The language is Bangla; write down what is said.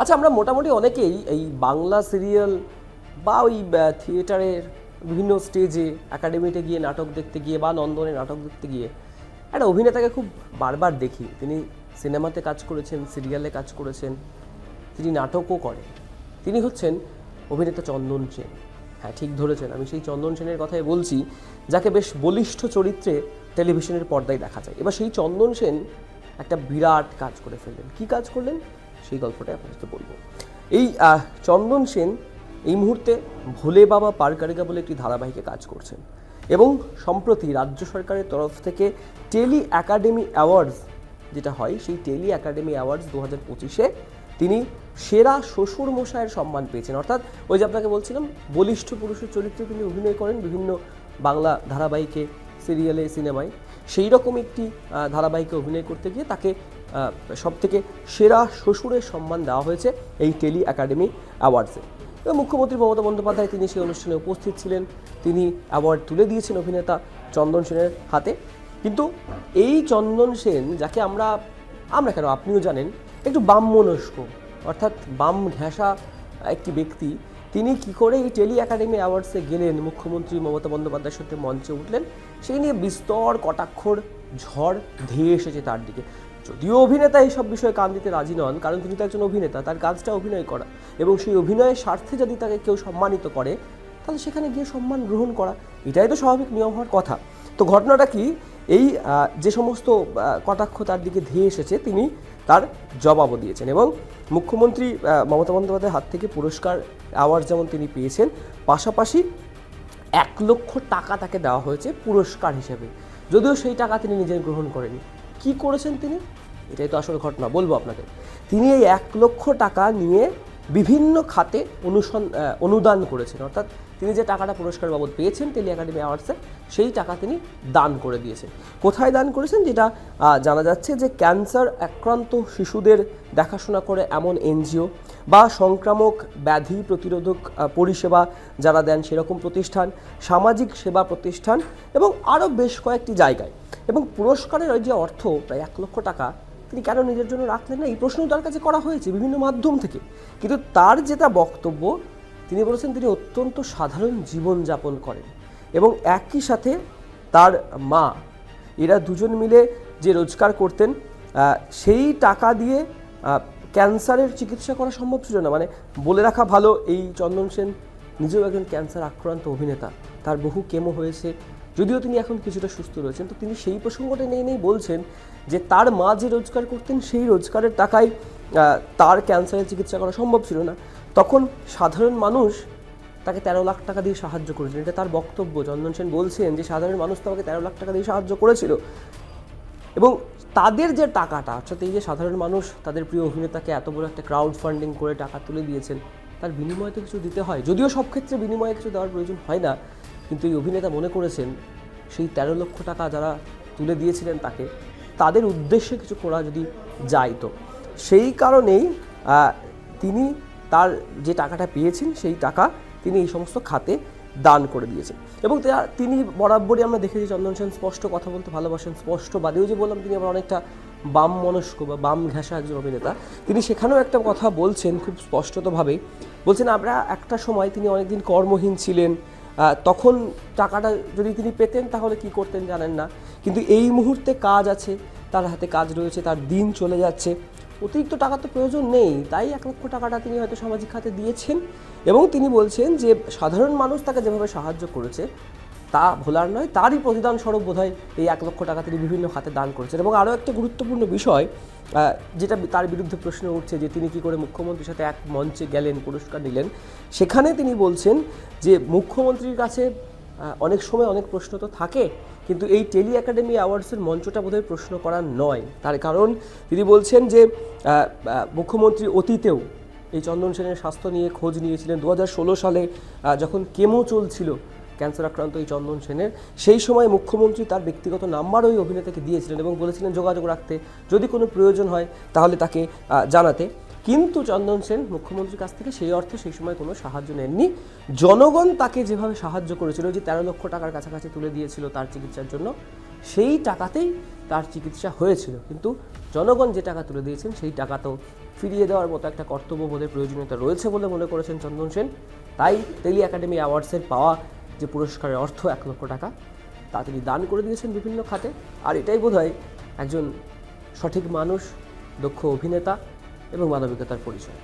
আচ্ছা আমরা মোটামুটি অনেকেই এই বাংলা সিরিয়াল বা ওই থিয়েটারের বিভিন্ন স্টেজে, একাডেমিতে গিয়ে নাটক দেখতে গিয়ে বা নন্দনে নাটক দেখতে গিয়ে একটা অভিনেতাকে খুব বারবার দেখি। তিনি সিনেমাতে কাজ করেছেন, সিরিয়ালে কাজ করেছেন, তিনি নাটকও করেন। তিনি হচ্ছেন অভিনেতা চন্দন সেন। হ্যাঁ ঠিক ধরেছেন, আমি সেই চন্দন সেনের কথাই বলছি, যাকে বেশ বলিষ্ঠ চরিত্রে টেলিভিশনের পর্দায় দেখা যায়। এবার সেই চন্দন সেন একটা বিরাট কাজ করে ফেললেন। কি কাজ করলেন? সেই গল্পটা আপনাদের বলব। এই চন্দন সেন এই মুহূর্তে ভোলে বাবা পারকারিকা বলে একটি ধারাবাহিকে কাজ করছেন এবং সম্প্রতি রাজ্য সরকারের তরফ থেকে টেলি একাডেমি অ্যাওয়ার্ডস, যেটা হয় সেই টেলি একাডেমি অ্যাওয়ার্ডস দু হাজার পঁচিশে তিনি সেরা শ্বশুর মশায়ের সম্মান পেয়েছেন। অর্থাৎ ওই যে আপনাকে বলছিলাম, বলিষ্ঠ পুরুষের চরিত্রে তিনি অভিনয় করেন বিভিন্ন বাংলা ধারাবাহিকে, সিরিয়ালে, সিনেমায়। সেই রকম একটি ধারাবাহিকে অভিনয় করতে গিয়ে তাকে সব থেকে সেরা শ্বশুরের সম্মান দেওয়া হয়েছে এই টেলি একাডেমি অ্যাওয়ার্ডসে। মুখ্যমন্ত্রী মমতা বন্দ্যোপাধ্যায় তিনি সেই অনুষ্ঠানে উপস্থিত ছিলেন। তিনি অ্যাওয়ার্ড তুলে দিয়েছেন অভিনেতা চন্দন সেনের হাতে। কিন্তু এই চন্দন সেন, যাকে আমরা আমরা কেন, আপনিও জানেন, একটু বাম মনস্ক অর্থাৎ বাম ঘেঁষা একটি ব্যক্তি, তিনি কি করে এই টেলি একাডেমি অ্যাওয়ার্ডসে গেলেন? মুখ্যমন্ত্রী মমতা বন্দ্যোপাধ্যায়ের সাথে মঞ্চে উঠলেন। সেই নিয়ে বিস্তর কটাক্ষর ঝড় ধেয়ে এসেছে তার দিকে। যদিও অভিনেতা এইসব বিষয়ে কান দিতে রাজি নন, কারণ তিনি তো একজন অভিনেতা, তার কাজটা অভিনয় করা। এবং সেই অভিনয়ের স্বার্থে যদি তাকে কেউ সম্মানিত করে, তাহলে সেখানে গিয়ে সম্মান গ্রহণ করা, এটাই তো স্বাভাবিক নিয়ম হওয়ার কথা। তো ঘটনাটা কি? এই যে সমস্ত কটাক্ষ তার দিকে ধেয়ে এসেছে, তিনি তার জবাবও দিয়েছেন। এবং মুখ্যমন্ত্রী মমতা বন্দ্যোপাধ্যায়ের হাত থেকে পুরস্কার অ্যাওয়ার্ড যেমন তিনি পেয়েছেন, পাশাপাশি এক লক্ষ টাকা তাকে দেওয়া হয়েছে পুরস্কার হিসেবে। যদিও সেই টাকা তিনি নিজে গ্রহণ করেনি। কি করেছেন তিনি? এটাই তো আসল ঘটনা, বলব আপনাকে। তিনি এই এক লক্ষ টাকা নিয়ে বিভিন্ন খাতে অনুসন অনুদান করেছেন। অর্থাৎ তিনি যে টাকাটা পুরস্কার বাবদ পেয়েছেন টেলি একাডেমি অ্যাওয়ার্ডসে, সেই টাকা তিনি দান করে দিয়েছেন। কোথায় দান করেছেন? যেটা জানা যাচ্ছে যে ক্যান্সার আক্রান্ত শিশুদের দেখাশোনা করে এমন এনজিও বা সংক্রামক ব্যাধি প্রতিরোধক পরিষেবা যারা দেন সেরকম প্রতিষ্ঠান, সামাজিক সেবা প্রতিষ্ঠান এবং আরও বেশ কয়েকটি জায়গায়। এবং পুরস্কারের ওই যে অর্থ প্রায় এক লক্ষ টাকা তিনি কেন নিজের জন্য রাখলেন না? এই প্রশ্ন তার কাছে করা হয়েছে বিভিন্ন মাধ্যম থেকে। কিন্তু তার যেটা বক্তব্য তিনি বলেছেন তিনি অত্যন্ত সাধারণ জীবনযাপন করেন এবং একই সাথে তার মা, এরা দুজন মিলে যে রোজগার করতেন সেই টাকা দিয়ে ক্যান্সারের চিকিৎসা করা সম্ভব ছিল না। মানে বলে রাখা ভালো, এই চন্দন সেন নিজেও একজন ক্যান্সার আক্রান্ত অভিনেতা। তার বহু কেমো হয়েছে, যদিও তিনি এখন কিছুটা সুস্থ রয়েছেন। তো তিনি সেই প্রসঙ্গটা নিয়ে নিয়েই বলছেন যে তার মা যে রোজগার করতেন, সেই রোজগারের টাকায় তার ক্যান্সারের চিকিৎসা করা সম্ভব ছিল না। তখন সাধারণ মানুষ তাকে তেরো লাখ টাকা দিয়ে সাহায্য করেছিলেন এটা তার বক্তব্য। চন্দন সেন বলছেন যে, সাধারণ মানুষ তো আমাকে তেরো লাখ টাকা দিয়ে সাহায্য করেছিল। এবং তাদের যে টাকাটা, অর্থাৎ এই যে সাধারণ মানুষ, তাদের প্রিয় অভিনেতাকে এত বড় একটা ক্রাউড ফান্ডিং করে টাকা তুলে দিয়েছেন, তার বিনিময়ে তো কিছু দিতে হয়। যদিও সব ক্ষেত্রে বিনিময়ে কিছু দেওয়ার প্রয়োজন হয় না, কিন্তু এই অভিনেতা মনে করেছেন, সেই তেরো লক্ষ টাকা যারা তুলে দিয়েছিলেন তাকে, তাদের উদ্দেশ্যে কিছু করা যদি যায় তো। সেই কারণেই তিনি তার যে টাকাটা পেয়েছেন, সেই টাকা তিনি এই সমস্ত খাতে দান করে দিয়েছেন। এবং তিনি বরাবরই আমরা দেখেছি চন্দন সেন স্পষ্ট কথা বলতে ভালোবাসেন, স্পষ্ট বাদেও যে বললাম তিনি আবার অনেকটা বাম মনস্ক বা বাম ঘেঁষা একজন অভিনেতা। তিনি সেখানেও একটা কথা বলছেন খুব স্পষ্টতভাবে। বলছেন, আমরা একটা সময় তিনি অনেকদিন কর্মহীন ছিলেন তখন টাকাটা যদি তিনি পেতেন তাহলে কি করতেন জানেন না। কিন্তু এই মুহূর্তে কাজ আছে, তার হাতে কাজ রয়েছে, তার দিন চলে যাচ্ছে। অতিরিক্ত টাকা তো প্রয়োজন নেই, তাই এক লক্ষ টাকাটা তিনি হয়তো সামাজিক খাতে দিয়েছেন এবং তিনি বলছেন যে সাধারণ মানুষ তাকে যেভাবে সাহায্য করেছে, তা ভোলার নয়, তারই প্রতিদান স্বরূপ বোধহয় এই এক লক্ষ টাকা তিনি বিভিন্ন খাতে দান করেছেন। এবং আরও একটা গুরুত্বপূর্ণ বিষয় যেটা তার বিরুদ্ধে প্রশ্ন উঠছে যে তিনি কি করে মুখ্যমন্ত্রীর সাথে এক মঞ্চে গেলেন, পুরস্কার নিলেন, সেখানে তিনি বলছেন যে মুখ্যমন্ত্রীর কাছে অনেক সময় অনেক প্রশ্ন তো থাকে, কিন্তু এই টেলি একাডেমি অ্যাওয়ার্ডসের মঞ্চটা বোধহয় প্রশ্ন করার নয়। তার কারণ তিনি বলছেন যে মুখ্যমন্ত্রী অতীতেও এই চন্দন সেনের স্বাস্থ্য নিয়ে খোঁজ নিয়েছিলেন। দু হাজার ষোলো সালে যখন কেমো চলছিল ক্যান্সার আক্রান্ত এই চন্দন সেনের, সেই সময় মুখ্যমন্ত্রী তার ব্যক্তিগত নাম্বার ওই অভিনেতাকে দিয়েছিলেন এবং বলেছিলেন, যোগাযোগ রাখতে যদি কোনো প্রয়োজন হয়, তাহলে তাকে জানাতে। কিন্তু চন্দন সেন মুখ্যমন্ত্রীর কাছ থেকে সেই অর্থে সেই সময় কোনো সাহায্য নেননি। জনগণ তাকে যেভাবে সাহায্য করেছিল যে তেরো লক্ষ টাকার কাছাকাছি তুলে দিয়েছিল তার চিকিৎসার জন্য, সেই টাকাতেই তার চিকিৎসা হয়েছিল। কিন্তু জনগণ যে টাকা তুলে দিয়েছেন, সেই টাকা তো ফিরিয়ে দেওয়ার মতো একটা কর্তব্যবোধের প্রয়োজনীয়তা রয়েছে বলে মনে করেছেন চন্দন সেন। তাই টেলি একাডেমি অ্যাওয়ার্ডসের পাওয়া যে পুরস্কারের অর্থ এক লক্ষ টাকা, তা তিনি দান করে দিয়েছেন বিভিন্ন খাতে। আর এটাই বোধ একজন সঠিক মানুষ, দক্ষ অভিনেতা everyone will be get that position